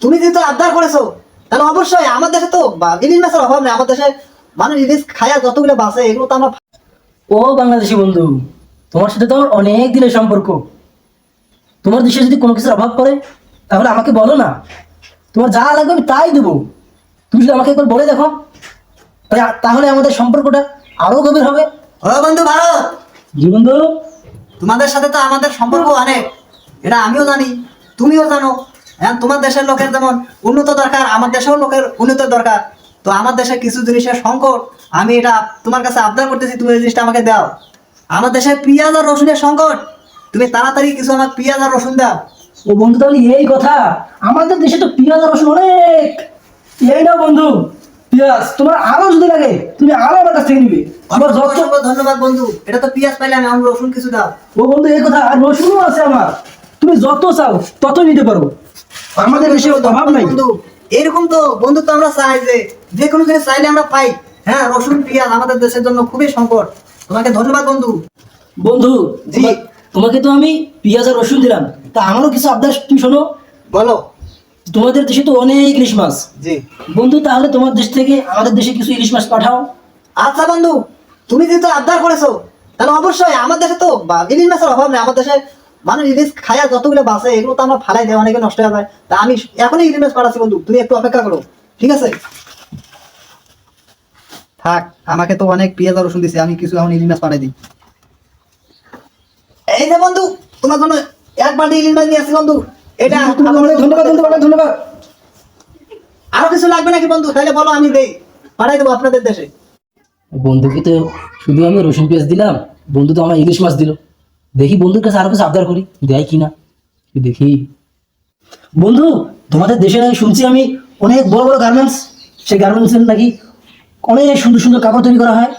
তুমি যেহেতু আবদার করেছ তাহলে অবশ্যই আমার দেশে তো ইলিশ মাছের অভাব নেই। আমার দেশে মানুষ ইলিশ খায়া যতগুলো বাঁচে এগুলো তো আমরা ও বাংলাদেশি বন্ধু তোমার সাথে তো আমার অনেক দিনের সম্পর্ক। তোমার দেশে যদি কোনো কিছুর অভাব পড়ে তাহলে আমাকে বলো না। তোমার যা লাগবে আমি তাই দেবো। তুমি যদি আমাকে একবার বলে দেখো তাহলে আমাদের সম্পর্কটা আরও গভীর হবে। ও বন্ধু ভারত! জি বন্ধু। তোমাদের সাথে তো আমাদের সম্পর্ক অনেক। এটা আমিও জানি তুমিও জানো। হ্যাঁ তোমার দেশের লোকের যেমন উন্নত দরকার আমার দেশেও লোকের উন্নত দরকার। তো আমার দেশে কিছু জিনিসের সংকট আমি এটা তোমার কাছে আবদার করতেছি তুমি এই জিনিসটা আমাকে দাও। আমার দেশে পেঁয়াজ আর রসুনের সংকট তুমি তাড়াতাড়ি কিছু আমার পেঁয়াজ আর রসুন দাও। ও বন্ধু তাহলে এই কথা আমাদের দেশে তো পেঁয়াজ আর রসুন অনেক। এই না বন্ধু পেঁয়াজ তোমার আরও যদি লাগে তুমি আরও আমার কাছ থেকে নিবে। আবার যত অসংখ্য ধন্যবাদ বন্ধু এটা তো পেঁয়াজ পাইলে আমি আমার রসুন কিছু দাও। ও বন্ধু এই কথা আর রসুনও আছে আমার। তুমি যত চাও তত নিতে পারো। আমাদের দেশে অভাব নাই। এরকম তো বন্ধু তো আমরা চাই যে যে কোনো জিনিস চাইলে আমরা পাই। হ্যাঁ রসুন পেঁয়াজ আমাদের দেশের জন্য খুবই সংকট। তোমাকে ধন্যবাদ বন্ধু। বন্ধু জি। তোমাকে তো আমি পেঁয়াজ আর রসুন দিলাম। তা আমারও কিছু আবদার তুমি শোনো। বলো। তোমাদের দেশে তো অনেক ইলিশ মাছ। জি। বন্ধু তাহলে তোমার দেশ থেকে আমাদের দেশে কিছু ইলিশ মাছ পাঠাও। আচ্ছা বন্ধু তুমি যেহেতু আবদার করেছ তাহলে অবশ্যই আমার দেশে তো ইলিশ মাছের অভাব নেই। আমার দেশে মানুষ ইলিশ খায়া যতগুলো বাঁচে এগুলো তো আমরা ফালাই দেয় অনেকে নষ্ট হয়ে যায়। তা আমি এখনই ইলিশ মাছ পাঠাচ্ছি বন্ধু। তুমি একটু অপেক্ষা করো। ঠিক আছে? থাক আমাকে তো অনেক পেঁয়াজ আর রসুন দিছে আমি কিছু এখন ইলিশ মাছ পাঠাই দিই। এই যে বন্ধু তোমার জন্য এক বালতি ইলিশ মাছ নিয়ে আসছি বন্ধু। এটা অনেক ধন্যবাদ বন্ধু অনেক ধন্যবাদ। আরও কিছু লাগবে নাকি বন্ধু? তাহলে বলো আমি দেই। পাঠাই দেবো আপনাদের দেশে। বন্ধুকে তো শুধু আমি রসুন পেঁয়াজ দিলাম বন্ধু তো আমার ইলিশ মাছ দিল। দেখি বন্ধুর কাছে আরও কিছু আবদার করি দেয় কি না দেখি। বন্ধু তোমাদের দেশে নাকি শুনছি আমি অনেক বড় বড় গার্মেন্টস সেই গার্মেন্টসের নাকি অনেক সুন্দর সুন্দর কাপড় তৈরি করা হয়।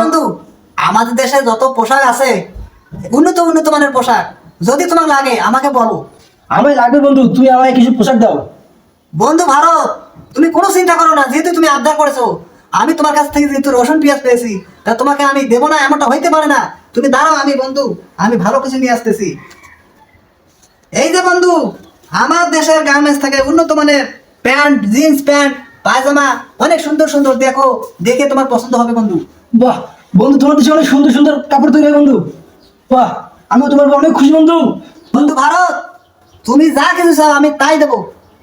বন্ধু আমাদের দেশে যত পোশাক আছে উন্নত উন্নত মানের পোশাক যদি তোমার লাগে আমাকে বলো। আমায় লাগবে বন্ধু তুমি আমায় কিছু পোশাক দাও। বন্ধু ভারত তুমি কোনো চিন্তা করো না যেহেতু তুমি আবদার করেছ আমি তোমার কাছ থেকে যেহেতু রসুন পেঁয়াজ পেয়েছি তা তোমাকে আমি দেবো না এমনটা হইতে পারে না। তুমি দাঁড়াও আমি বন্ধু আমি ভালো কিছু নিয়ে আসতেছি। এই যে বন্ধু আমার দেশের গার্মেন্টস থেকে উন্নত মানের প্যান্ট জিন্স প্যান্ট পায়জামা অনেক সুন্দর সুন্দর দেখো দেখে তোমার পছন্দ হবে বন্ধু। বাহ বন্ধু তোমার দেশে অনেক সুন্দর সুন্দর কাপড় তৈরি হয় বন্ধু। বাহ আমিও তোমার অনেক খুশি বন্ধু। বন্ধু ভারত তুমি যা কিছু চাও আমি তাই দেবো।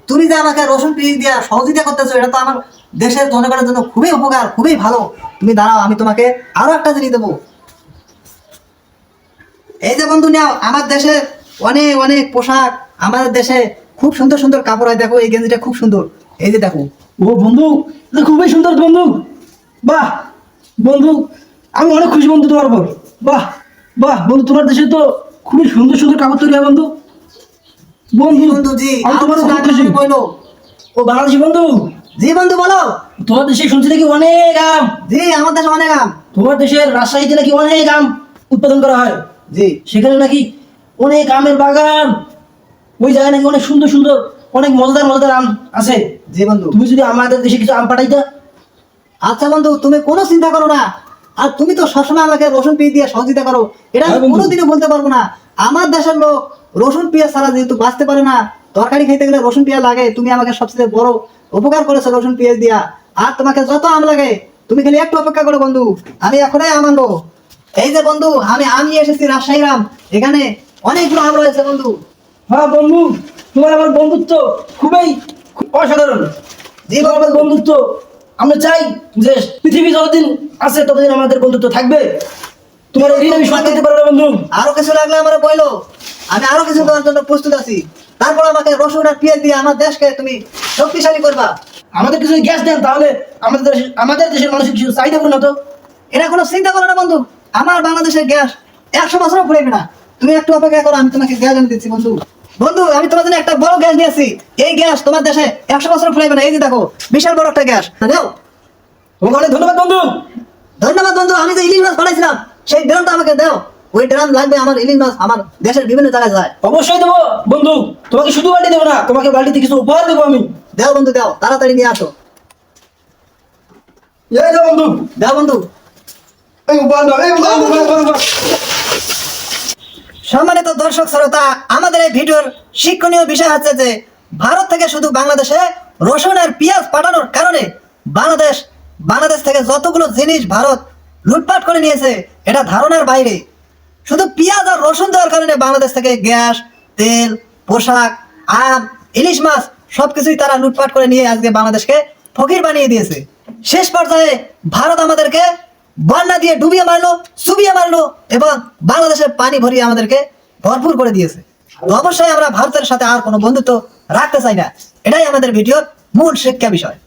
তুমি যে আমাকে রসুন পিস দিয়া সহযোগিতা করতেছো এটা তো আমার দেশের জনগণের জন্য খুবই উপকার খুবই ভালো। তুমি দাঁড়াও আমি তোমাকে আরও একটা জিনিস দেবো। এই যে বন্ধু নাও আমার দেশে অনেক অনেক পোশাক আমাদের দেশে খুব সুন্দর সুন্দর কাপড় হয়। দেখো এই গেঞ্জিটা খুব সুন্দর। এই যে দেখো। ও বন্ধু এটা খুবই সুন্দর বন্ধু। বাহ বন্ধু আমি অনেক খুশি বন্ধু তোমার উপর। বাহ বাহ বন্ধু তোমার দেশে তো খুবই সুন্দর সুন্দর কাপড় তৈরি হয় বন্ধু। বন্ধু বন্ধু জি। আমি তোমার খুশি। বলো। ও বাংলাদেশি বন্ধু? জি বন্ধু বলো। তোমার দেশে শুনছি নাকি অনেক আম? জি আমার দেশে অনেক আম। তোমার দেশের রাজশাহীতে নাকি অনেক আম উৎপাদন করা হয়? জি। সেখানে নাকি অনেক আমের বাগান ওই জায়গায় নাকি অনেক সুন্দর সুন্দর অনেক মজাদার মজাদার আম আছে। জি বন্ধু। তুমি যদি আমাদের দেশে কিছু আম পাঠাইতা? আচ্ছা বন্ধু তুমি কোনো চিন্তা করো না। আর তুমি তো সবসময় আমাকে রসুন পেঁয়াজ দিয়ে সহযোগিতা করো। এটা আমি হ্যাঁ কোনোদিনও বলতে পারব না। আমার দেশের লোক রসুন পেঁয়াজ ছাড়া যেহেতু বাঁচতে পারে না তরকারি খেতে গেলে রসুন পেঁয়াজ লাগে। তুমি আমাকে সবচেয়ে বড় উপকার করেছ রসুন পেঁয়াজ দিয়া। আর তোমাকে যত আম লাগে তুমি খালি একটু অপেক্ষা করো বন্ধু। আমি এখনই আম আনব। এই যে বন্ধু আমি আম এসেছি রাজশাহী আম এখানে অনেকগুলো আম রয়েছে বন্ধু। হ্যাঁ বন্ধু তোমার আমার বন্ধুত্ব খুবই অসাধারণ। তোমার আমার বন্ধুত্ব আমরা চাই যে পৃথিবী যতদিন আছে ততদিন আমাদের বন্ধুত্ব থাকবে। তোমার আমি করতে পারব বন্ধু। আরও কিছু লাগলে আমার বইলো। আমি আরও কিছু দেওয়ার জন্য প্রস্তুত আছি। তারপর আমাকে রসুন আর পেঁয়াজ দিয়ে আমার দেশকে তুমি শক্তিশালী করবা। আমাদের কিছু গ্যাস দেন তাহলে আমাদের দেশে- আমাদের দেশের মানুষের কিছু চাহিদা না তো এটা কোনো চিন্তা করো না বন্ধু। আমার বাংলাদেশের গ্যাস একশো বছরও ফুরাইবে না। তুমি একটু অপেক্ষা করো আমি তোমাকে গ্যাস এনে দিচ্ছি বন্ধু। বন্ধু আমি তোমার জন্য একটা বড় গ্যাস নিয়েছি এই গ্যাস তোমার দেশে একশো বছর ফুরাইবে না। এই যে দেখো বিশাল বড় একটা গ্যাস। নাও তোমাকে অনেক ধন্যবাদ বন্ধু। ধন্যবাদ বন্ধু। আমি যে ইলিশ মাছ পাঠাইছিলাম সেই ড্রামটা আমাকে দাও। ওই ড্রাম লাগবে আমার ইলিশ মাছ আমার দেশের বিভিন্ন জায়গায় যায়। অবশ্যই দেবো বন্ধু। তোমাকে শুধু বাড়ি দেবো না তোমাকে বাড়িতে কিছু উপহার দেবো আমি। দাও বন্ধু দাও। তাড়াতাড়ি নিয়ে আসো। এই যে বন্ধু। দাও বন্ধু। সম্মানিত দর্শক শ্রোতা, আমাদের এই ভিডিওর শিক্ষণীয় বিষয় হচ্ছে যে, ভারত থেকে শুধু বাংলাদেশে রসুন আর পেঁয়াজ পাঠানোর কারণে বাংলাদেশ বাংলাদেশ থেকে যতগুলো জিনিস ভারত লুটপাট করে নিয়েছে, এটা ধারণার বাইরে। শুধু পেঁয়াজ আর রসুন দেওয়ার কারণে বাংলাদেশ থেকে গ্যাস, তেল, পোশাক, আম, ইলিশ মাছ সবকিছুই তারা লুটপাট করে নিয়ে আজকে বাংলাদেশকে ফকির বানিয়ে দিয়েছে। শেষ পর্যায়ে ভারত আমাদেরকে বন্যা দিয়ে ডুবিয়ে মারলো সুবিয়ে মারলো এবং বাংলাদেশের পানি ভরিয়ে আমাদেরকে ভরপুর করে দিয়েছে। তো অবশ্যই আমরা ভারতের সাথে আর কোনো বন্ধুত্ব রাখতে চাই না। এটাই আমাদের ভিডিওর মূল শিক্ষা বিষয়।